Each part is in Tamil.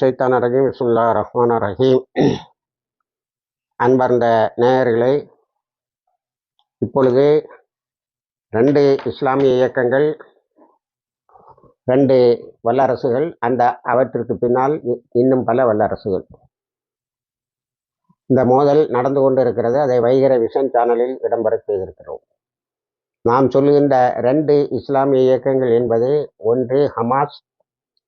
சைத்தான ரஹீம் சுல்லா ரஹ்மான் ரஹீம். அன்பார்ந்த நேயர்களே இப்பொழுது ரெண்டு இஸ்லாமிய இயக்கங்கள் ரெண்டு வல்லரசுகள் அந்த அவற்றிற்கு பின்னால் இன்னும் பல வல்லரசுகள். இந்த மோதல் நடந்து கொண்டு இருக்கிறது அதை வைகிற விஷன் சேனலில் இடம்பெற செய்திருக்கிறோம். நாம் சொல்லுகின்ற ரெண்டு இஸ்லாமிய இயக்கங்கள் என்பது ஒன்று ஹமாஸ்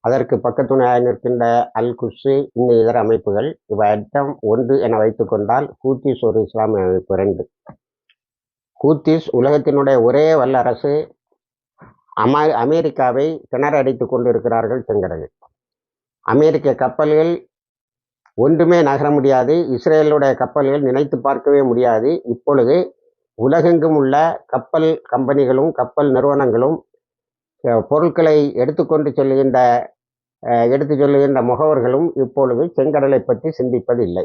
அதற்கு பக்கத்துணையாக நிற்கின்ற அல் குஷு இந்த இதர அமைப்புகள் இவை அட்டம் ஒன்று என வைத்துக்கொண்டால் ஹூத்திஸ் ஒரு இஸ்லாமிய அமைப்பு ரெண்டு ஹூத்திஸ் உலகத்தினுடைய ஒரே வல்லரசு அமா அமெரிக்காவை திணறடித்து கொண்டு இருக்கிறார்கள் அமெரிக்க கப்பல்கள் ஒன்றுமே நகர முடியாது இஸ்ரேலுடைய கப்பல்கள் நினைத்து பார்க்கவே முடியாது. இப்பொழுது உலகெங்கும் உள்ள கப்பல் கம்பெனிகளும் கப்பல் நிறுவனங்களும் பொருட்களை எடுத்துக்கொண்டு செல்கின்ற எடுத்து சொல்லுகின்ற முகவர்களும் இப்பொழுது செங்கடலை பற்றி சிந்திப்பதில்லை.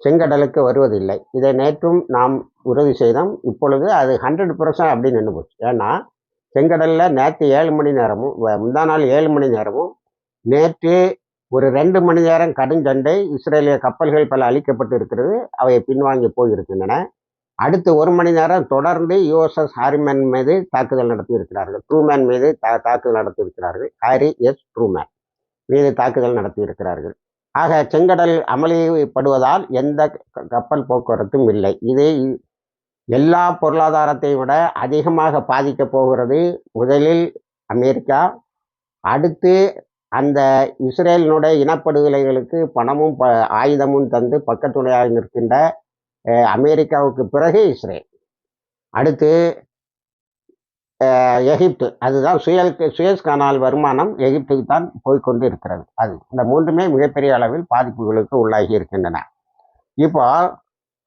செங்கடலுக்கு வருவதில்லை. இதை நேற்றும் நாம் உறுதி செய்தோம். இப்பொழுது அது ஹண்ட்ரட் பர்சன்ட் அப்படின்னு நின்று போச்சு. ஏன்னா செங்கடலில் நேற்று ஏழு மணி நேரமும் முந்தா நாள் ஏழு மணி நேரமும் நேற்று ஒரு ரெண்டு மணி நேரம் கடுஞ்சண்டை இஸ்ரேலிய கப்பல்கள் பல அழிக்கப்பட்டு இருக்கிறது அவை பின்வாங்கி போயிருக்கின்றன. அடுத்து ஒரு மணி நேரம் தொடர்ந்து யுஎஸ்எஸ் ஹாரிமேன் மீது தாக்குதல் நடத்தி இருக்கிறார்கள் ட்ரூமேன் மீது தா தாக்குதல் நடத்தியிருக்கிறார்கள். Harry S. ட்ரூமேன் மீது தாக்குதல் நடத்தி இருக்கிறார்கள் ஆக செங்கடல் அமளிப்படுவதால் எந்த கப்பல் போக்குவரத்தும் இல்லை. இது எல்லா பொருளாதாரத்தை விட அதிகமாக பாதிக்கப் போகிறது முதலில் அமெரிக்கா அடுத்து அந்த இஸ்ரேலினுடைய இனப்படுகொலைகளுக்கு பணமும் ப ஆயுதமும் தந்து பக்கத்துணையாக நிற்கின்ற அமெரிக்காவுக்கு பிறகு இஸ்ரேல். அடுத்து எகிப்து. அதுதான் சுயல் சுயஸ் கனால் வருமானம் எகிப்துக்கு தான் போய்கொண்டு இருக்கிறது அது இந்த மூன்றுமே மிகப்பெரிய அளவில் பாதிப்புகளுக்கு உள்ளாகி இருக்கின்றன. இப்போ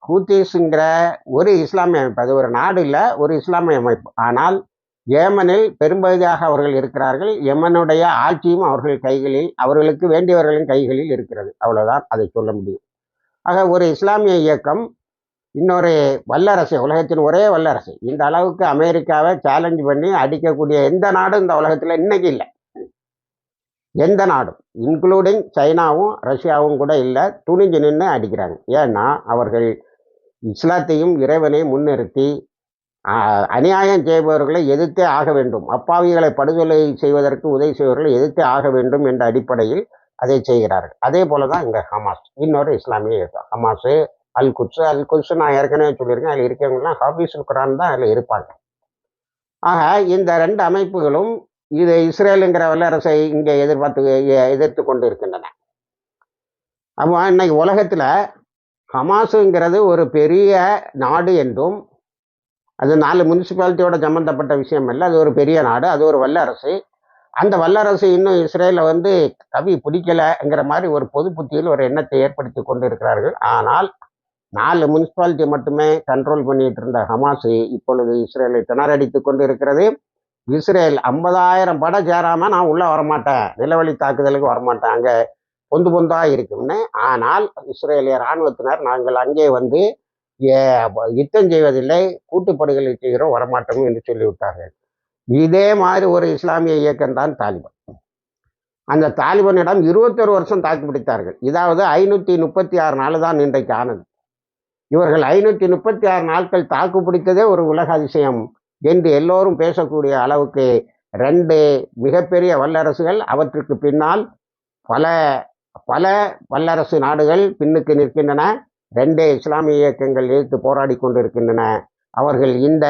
ஹூத்திஸுங்கிற ஒரு இஸ்லாமிய அமைப்பு அது ஒரு நாடு இல்லை ஒரு இஸ்லாமிய அமைப்பு. ஆனால் ஏமனில் பெரும்பகுதியாக அவர்கள் இருக்கிறார்கள். எமனுடைய ஆட்சியும் அவர்கள் கைகளில் அவர்களுக்கு வேண்டியவர்களின் கைகளில் இருக்கிறது. அவ்வளோதான் அதை சொல்ல முடியும். ஆக ஒரு இஸ்லாமிய இயக்கம் இன்னொரு வல்லரசு உலகத்தின் ஒரே வல்லரசு. இந்த அளவுக்கு அமெரிக்காவை சேலஞ்ச் பண்ணி அடிக்கக்கூடிய எந்த நாடும் இந்த உலகத்தில் இன்னைக்கு இல்லை. எந்த நாடும் இன்க்ளூடிங் சைனாவும் ரஷ்யாவும் கூட இல்லை. துணிஞ்சு நின்று அடிக்கிறாங்க. ஏன்னா அவர்கள் இஸ்லாத்தையும் இறைவனையும் முன்னிறுத்தி அநியாயம் செய்பவர்களை எதிர்த்தே ஆக வேண்டும். அப்பாவிகளை படுகொலை செய்வதற்கு உதவி செய்வர்களை எதிர்த்தே ஆக வேண்டும் என்ற அடிப்படையில் அதை செய்கிறார்கள். அதே போல தான் இங்கே ஹமாஸ். இன்னொரு இஸ்லாமிய Hamas al Quds al Quds நான் ஏற்கனவே சொல்லியிருக்கேன். அதில் இருக்கிறவங்கலாம் ஹாபீஸுல் குரான் தான் அதில் இருப்பாங்க. ஆக இந்த ரெண்டு அமைப்புகளும் இது இஸ்ரேலுங்கிற வல்லரசை இங்கே எதிர்பார்த்து எதிர்த்து கொண்டு இருக்கின்றன அப்போ இன்னைக்கு உலகத்தில் ஹமாஸுங்கிறது ஒரு பெரிய நாடு என்றும் அது நாலு முனிசிபாலிட்டியோட சம்மந்தப்பட்ட விஷயம் இல்லை அது ஒரு பெரிய நாடு அது ஒரு வல்லரசு. அந்த வல்லரசு இன்னும் இஸ்ரேலில் வந்து கவி பிடிக்கலைங்கிற மாதிரி ஒரு பொது புத்தியில் ஒரு எண்ணத்தை ஏற்படுத்தி கொண்டு இருக்கிறார்கள் ஆனால் நாலு முனிசிபாலிட்டி மட்டுமே கண்ட்ரோல் பண்ணிட்டு இருந்த ஹமாஸ் இப்பொழுது இஸ்ரேலை திணறடித்து கொண்டு இருக்கிறது இஸ்ரேல் ஐம்பதாயிரம் படம் சேராம நான் உள்ள வரமாட்டேன். நிலவழி தாக்குதலுக்கு வரமாட்டேன். அங்கே பொந்து பொந்தா இருக்கும்னு. ஆனால் இஸ்ரேலிய இராணுவத்தினர் நாங்கள் அங்கே வந்து யுத்தம் செய்வதில்லை கூட்டுப்படுகளை செய்கிறோம் வரமாட்டோம் என்று சொல்லிவிட்டார்கள். இதே மாதிரி ஒரு இஸ்லாமிய இயக்கம் தான் தாலிபான். அந்த தாலிபானிடம் இருபத்தொரு வருஷம் தாக்கு பிடித்தார்கள் இதாவது ஐநூற்றி முப்பத்தி ஆறு நாள் தான் இன்றைக்கு ஆனது. இவர்கள் ஐநூற்றி முப்பத்தி ஆறு நாட்கள் தாக்கு பிடித்ததே ஒரு உலக அதிசயம் என்று எல்லோரும் பேசக்கூடிய அளவுக்கு ரெண்டு மிகப்பெரிய வல்லரசுகள் அவற்றுக்கு பின்னால் பல பல வல்லரசு நாடுகள் பின்னுக்கு நிற்கின்றன. ரெண்டே இஸ்லாமிய இயக்கங்கள் எதிர்த்து போராடி கொண்டிருக்கின்றன. அவர்கள் இந்த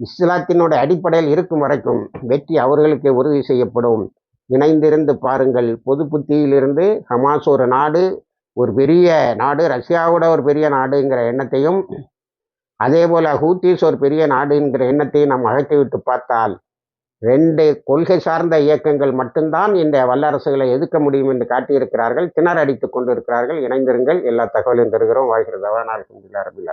இஸ்லாத்தினுடைய அடிப்படையில் இருக்கும் வரைக்கும் வெற்றி அவர்களுக்கு உறுதி செய்யப்படும். இணைந்திருந்து பாருங்கள் பொது புத்தியிலிருந்து ஹமாஸ் ஒரு நாடு ஒரு பெரிய நாடு ரஷ்யாவோட ஒரு பெரிய நாடுங்கிற எண்ணத்தையும் அதே போல் ஹூத்திஸ் ஒரு பெரிய நாடுங்கிற எண்ணத்தையும் நாம் அகற்றிவிட்டு பார்த்தால் ரெண்டு கொள்கை சார்ந்த இயக்கங்கள் மட்டும்தான் இந்த வல்லரசுகளை எதிர்க்க முடியும் என்று காட்டியிருக்கிறார்கள். திணறடித்து கொண்டிருக்கிறார்கள். இணைந்திருங்கள். எல்லா தகவலையும் தருகிறோம். வாழ்கிறது? அவனால் அரபில்